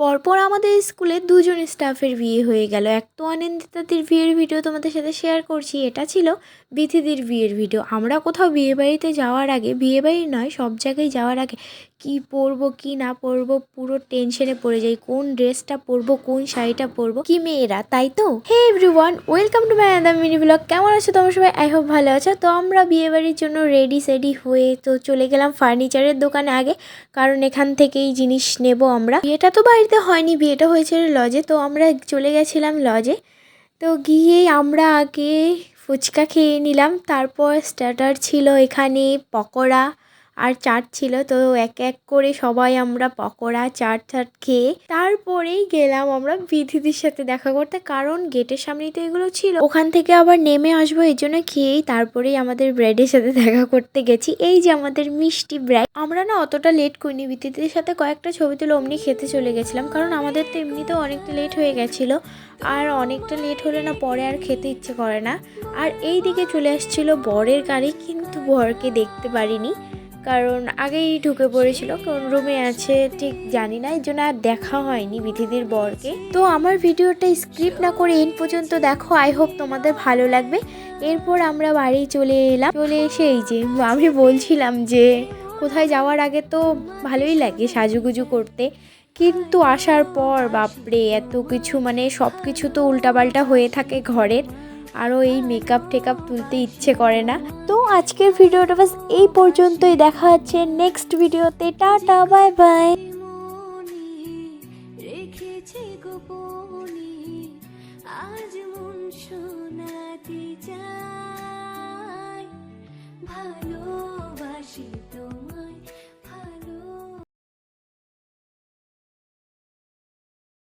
পরপর আমাদের স্কুলে দুজন স্টাফের বিয়ে হয়ে গেল। এক তো অনিন্দিতাদের বিয়ের ভিডিও তোমাদের সাথে শেয়ার করছি, এটা ছিল বিথিদির বিয়ের ভিডিও। আমরা কোথাও বিয়েবাড়িতে যাওয়ার আগে বিয়ে বাড়ি নয়, সব জায়গায় যাওয়ার আগে কি পরবো, কি না পরবো, পুরো টেনশনে পড়ে যাই, কোন ড্রেসটা পরবো, কোন শাড়িটা পরবো, কি মেয়েরা, তাই তো? Hey everyone welcome to my other mini blog কেমন আছো তোমার সবাই? আই হোপ ভালো আছো। তো আমরা বিয়ে বাড়ির জন্য রেডি সেডি হয়ে তো চলে গেলাম ফার্নিচারের দোকানে আগে, কারণ এখান থেকেই জিনিস নেব আমরা। বিয়েটা তো বাড়িতে হয়নি, বিয়েটা হয়েছিল লজে তো আমরা চলে গেছিলাম লজে তো গিয়ে আমরা আগে ফুচকা খেয়ে নিলাম, তারপর স্টার্টার ছিল এখানে পকোড়া। আর চাট ছিল, তো এক এক করে সবাই আমরা পকোড়া, চাট চাট খেয়ে তারপরেই গেলাম আমরা বিধিদির সাথে দেখা করতে। কারণ গেটের সামনেই তো এগুলো ছিল। ওখান থেকে আবার নেমে আসব, এই জন্য খেয়েই তারপরেই আমাদের ব্রাইডের সাথে দেখা করতে গেছি। এই যে আমাদের মিষ্টি ব্রাইড আমরা না অতটা লেট করিনি, বিধিদির সাথে কয়েকটা ছবি তুলে অমনি খেতে চলে গেছিলাম। কারণ আমাদের তো এমনিতেও অনেকটা লেট হয়ে গেছিল। আর অনেকটা লেট হলে না পরে আর খেতে ইচ্ছে করে না। আর এই দিকে চলে আসছিল বরের গাড়ি, কিন্তু বরকে দেখতে পারিনি। কারণ আগেই ঢুকে পড়েছিল কোন রুমে আছে, ঠিক জানি না এই জন্য আর দেখা হয়নি বিধিদির বরকে। তো আমার ভিডিওটা স্ক্রিপ্ট না করে এন পর্যন্ত দেখো আই হোপ তোমাদের ভালো লাগবে। এরপর আমরা বাড়ি চলে এলাম। চলে এসে এই যে আমি বলছিলাম যে, কোথায় যাওয়ার আগে তো ভালোই লাগে সাজুগুজু করতে। কিন্তু আসার পর, বাপরে, এত কিছু মানে সব কিছু তো উল্টাপাল্টা হয়ে থাকে ঘরের। আরও এই মেকআপ টেকআপ তুলতে ইচ্ছে করে না। তো আজকের ভিডিওটা বাস এই পর্যন্তই। দেখা হচ্ছে নেক্সট ভিডিওতে। টাটা বাই বাই রেখেছে ভালোবাসি